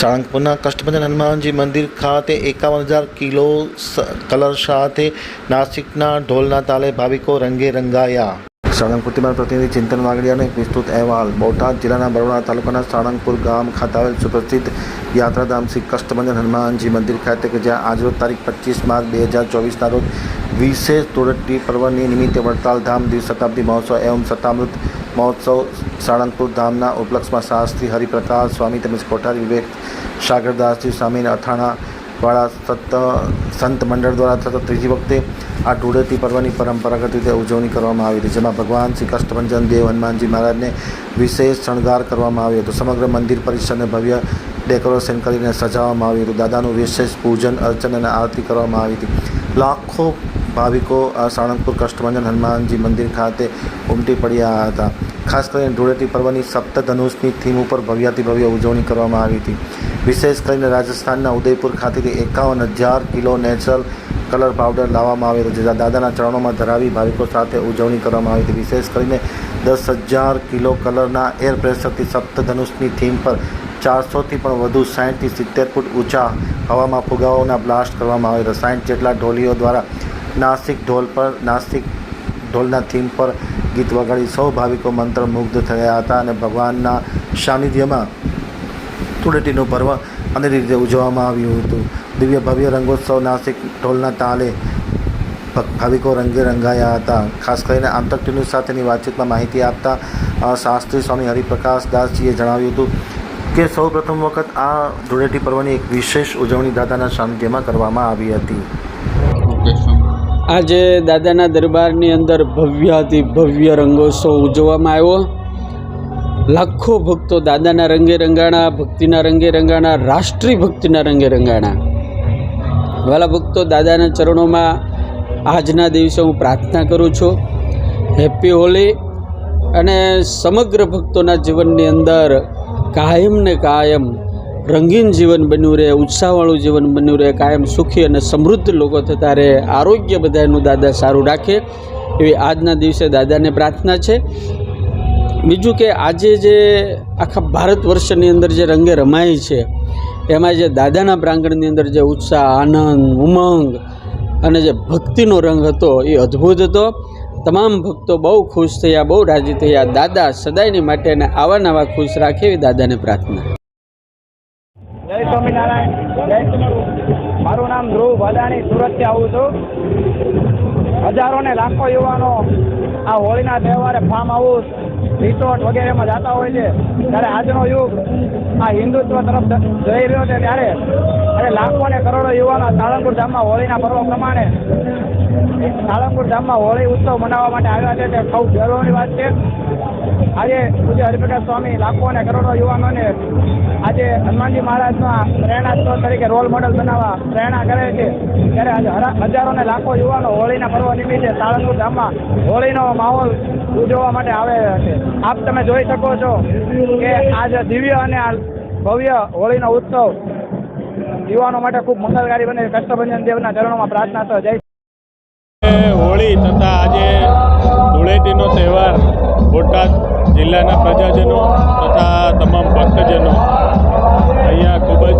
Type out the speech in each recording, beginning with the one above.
સાળંગપુરના કષ્ટભંજન હનુમાનજી મંદિર ખાતે એકાવન હજાર કિલો કલર સાથે નાસિકના ઢોલના તાલે ભાવિકો રંગે રંગાયા સાળંગપુરથી પ્રતિનિધિ ચિંતન વાગડિયાનો એક વિસ્તૃત અહેવાલ. બોટાદ જિલ્લાના બરોડા તાલુકાના સાળંગપુર ગામ ખાતે આવેલ સુપ્રસિદ્ધ યાત્રાધામ શ્રી કષ્ટભંજન હનુમાનજી મંદિર ખાતે કે જ્યાં આજરોજ તારીખ પચીસ માર્ચ બે હજાર ચોવીસના રોજ વિશેષ ધૂળેટી પર્વની નિમિત્તે વડતાલ ધામ દ્વિશતાબ્દી મહોત્સવ એવમ સતામૃત મહોત્સવ સાળંગપુર ધામના ઉપલક્ષમાં શાસ્ત્રી હરિપ્રકાશ સ્વામી તેમજ કોઠારી વિવેક સાગરદાસજી સ્વામીના અથાણાવાળા સત, સંત મંડળ દ્વારા થતા ત્રીજી વખતે આ ધૂળેટી પર્વની પરંપરાગત રીતે ઉજવણી કરવામાં આવી હતી, જેમાં ભગવાન શ્રી કષ્ટભંજન દેવ હનુમાનજી મહારાજને વિશેષ શણગાર કરવામાં આવ્યો હતો. સમગ્ર મંદિર પરિસરને ભવ્ય ડેકોરેશન કરીને સજાવવામાં આવ્યું હતું. દાદાનું વિશેષ પૂજન, અર્ચન અને આરતી કરવામાં આવી હતી. લાખો ભાવિકો આ સાળંગપુર કષ્ટભંજન હનુમાનજી મંદિર ખાતે ઉમટી પડ્યા હતા. ખાસ કરીને ધૂળેટી પર્વની સપ્તધનુષની થીમ ઉપર ભવ્યાતિ ભવ્ય ઉજવણી કરવામાં આવી હતી. વિશેષ કરીને રાજસ્થાનના ઉદયપુર ખાતેથી એકાવન હજાર કિલો નેચરલ કલર પાવડર લાવવામાં આવ્યો હતો, જે દાદાના ચરણોમાં ધરાવી ભાવિકો સાથે ઉજવણી કરવામાં આવી હતી. વિશેષ કરીને દસ હજાર કિલો કલરના એર પ્રેશરથી સપ્તધનુષની થીમ પર ચારસોથી પણ વધુ સાઠથી સિત્તેર ફૂટ ઊંચા હવામાં ફુગાઓના બ્લાસ્ટ કરવામાં આવ્યા હતા. સાઠ જેટલા ઢોલીઓ દ્વારા નાસિક ઢોલ પર, નાસિક ઢોલના થીમ પર ગીત વગાડી સૌ ભાવિકો મંત્રમુગ્ધ થયા હતા અને ભગવાનના સાનિધ્યમાં ધૂળેટીનું પર્વ અને રીતે ઉજવવામાં આવ્યું હતું. દિવ્ય ભવ્ય રંગોત્સવ નાસિક ઢોલના તાલે ભાવિકો રંગે રંગાયા હતા. ખાસ કરીને આંતક સાથેની વાતચીતમાં માહિતી આપતા શાસ્ત્રી સ્વામી હરિપ્રકાશ દાસજીએ જણાવ્યું હતું કે સૌ પ્રથમ વખત આ ધૂળેટી પર્વની એક વિશેષ ઉજવણી દાદાના સાનિધ્યમાં કરવામાં આવી હતી. આજે દાદાના દરબારની અંદર ભવ્યાતિ ભવ્ય રંગોત્સવ ઉજવવામાં આવ્યો. લાખો ભક્તો દાદાના રંગે રંગાણા, ભક્તિના રંગે રંગાણા રાષ્ટ્રીય ભક્તિના રંગે રંગાણા. વાલા ભક્તો દાદાના ચરણોમાં આજના દિવસે હું પ્રાર્થના કરું છું. હેપી હોલી અને સમગ્ર ભક્તોના જીવનની અંદર કાયમ ને કાયમ રંગીન જીવન બન્યું રહે, ઉત્સાહવાળું જીવન બન્યું રહે, કાયમ સુખી અને સમૃદ્ધ લોકો થતા રહે. આરોગ્ય બધાનું દાદા સારું રાખે. એવી આજના દિવસે દાદાને પ્રાર્થના છે. બીજું કે આજે જે આખા ભારત વર્ષની અંદર જે રંગે રમાય છે, એમાં જે દાદાના પ્રાંગણની અંદર જે ઉત્સાહ, આનંદ, ઉમંગ અને જે ભક્તિનો રંગ હતો એ અદ્ભુત હતો. તમામ ભક્તો બહુ ખુશ થયા, બહુ રાજી થયા. દાદા સદાયની માટે અને આવા નવા ખુશ રાખે એવી દાદાને પ્રાર્થના. જય સ્વામિનારાયણ. જય મારું નામ ધ્રુવ ભદાણી, સુરતથી આવું છું. હજારો ને લાખો યુવાનો આ હોળીના તહેવારે ફાર્મ હાઉસ રિસોર્ટ વગેરેમાં જતા હોય છે. ત્યારે આજનો યુગ આ હિન્દુત્વ તરફ જઈ રહ્યો છે. ત્યારે અને લાખો ને કરોડો યુવાનો સાળંગપુર ધામમાં હોળીના પર્વ પ્રમાણે સાળંગપુર ધામમાં હોળી ઉત્સવ મનાવવા માટે આવ્યા છે. તે સૌ ગૌરવની વાત છે. આજે પૂજ્ય હરિપ્રકાશ સ્વામી લાખો અને કરોડો યુવાનોને આજે હનુમાનજી મહારાજના પ્રેરણા તરીકે રોલ મોડલ બનાવવા પ્રેરણા કરે છે. ત્યારે આજે હજારો ને લાખો યુવાનો હોળીના પર્વ નિમિત્તે સાળંગપુર ધામમાં હોળીનો માહોલ ઉજવવા માટે આવે છે. આપ તમે જોઈ શકો છો કે આજ દિવ્ય અને આ ભવ્ય હોળીનો ઉત્સવ યુવાનો માટે ખૂબ મંગલકારી બને. કષ્ટભંજન દેવના ચરણોમાં પ્રાર્થના તો જય હોળી તથા આજે ધૂળેટીનો તહેવાર બોટાદ જિલ્લાના પ્રજાજનો તથા તમામ ભક્તજનો. અહીંયા ખૂબ જ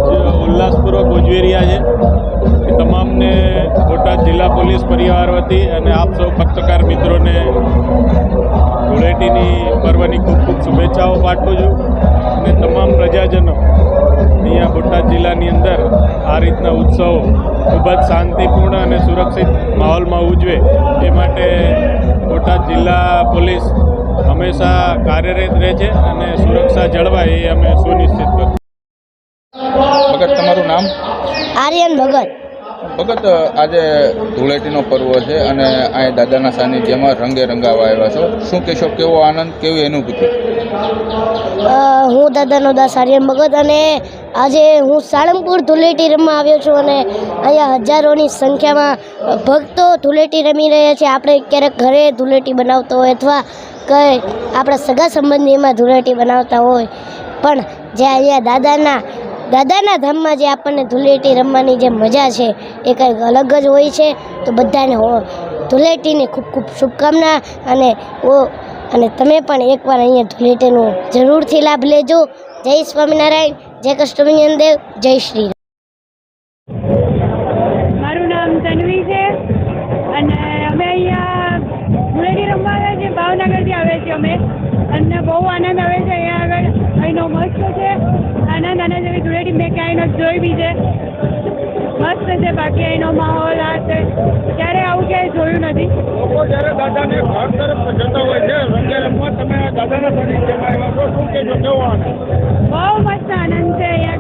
ઉલ્લાસપૂર્વક ઉજવી રહ્યા છે તમામને બોટાદ જિલ્લા પોલીસ પરિવાર વતી અને આપ સૌ પત્રકાર મિત્રોને ધૂળેટીની પર્વની ખૂબ ખૂબ શુભેચ્છાઓ પાઠવું છું અને તમામ પ્રજાજનો બોટાદ જિલ્લાની અંદર આ રીતના ઉત્સવો ખૂબ જ શાંતિપૂર્ણ અને સુરક્ષિત માહોલમાં ઉજવે એ માટે બોટાદ જિલ્લા પોલીસ હંમેશા કાર્યરત રહે છે અને સુરક્ષા જળવાય એ અમે સુનિશ્ચિત કરીએ ભગત તમારું નામ? આર્યન ભગત. ભગત આજે ધૂળેટીનો પર્વ છે અને અહીં દાદાના સાનિધ્યમાં રંગે રંગાવા આવ્યા છો. શું કહેશો? કેવો આનંદ, કેવી અનુભૂતિ? હું દાદાનો દાસ આર્યન ભગત અને આજે હું સાળંગપુર ધૂળેટી રમવા આવ્યો છું અને અહીંયા હજારોની સંખ્યામાં ભક્તો ધૂળેટી રમી રહ્યા છે. આપણે ક્યારેક ઘરે ધૂળેટી બનાવતો હોય અથવા કંઈ આપણા સગા સંબંધીમાં ધૂળેટી બનાવતા હોય. પણ જે અહીંયા દાદાના દાદાના ધામમાં જે આપણને ધૂળેટી રમવાની જે મજા છે, એ કંઈક અલગ જ હોય છે. તો બધાને ધૂળેટીની ખૂબ ખૂબ શુભકામના અને ઓ, અને તમે પણ એકવાર અહીંયા ધૂળેટીનો જરૂરથી લાભ લેજો. જય સ્વામિનારાયણ, જય કષ્ટભંજન દેવ, જય શ્રી. મારું નામ છે અમે અહીંયા રમવા આવ્યા છીએ ભાવનગરથી આવ્યા છીએ અમે. અને બહુ આનંદ આવે છે, અહીંયા આગળ. અહીંનો મસ્ત છે. આના જેવી ધૂળેટી મેં ક્યાંય નથી જોઈ બી છે. મસ્ત છે બાકી અહીંનો માહોલ આ છે. ક્યારે આવું ક્યાંય જોયું નથી. લોકો જ્યારે દાદાને ઘર તરફ જતા હોય છે રંગે રમવા તમે દાદાના સાનિધ્યમાં આવ્યા છો શું કહેશો કેવો આનંદ? બહુ મસ્ત આનંદ છે અહીંયા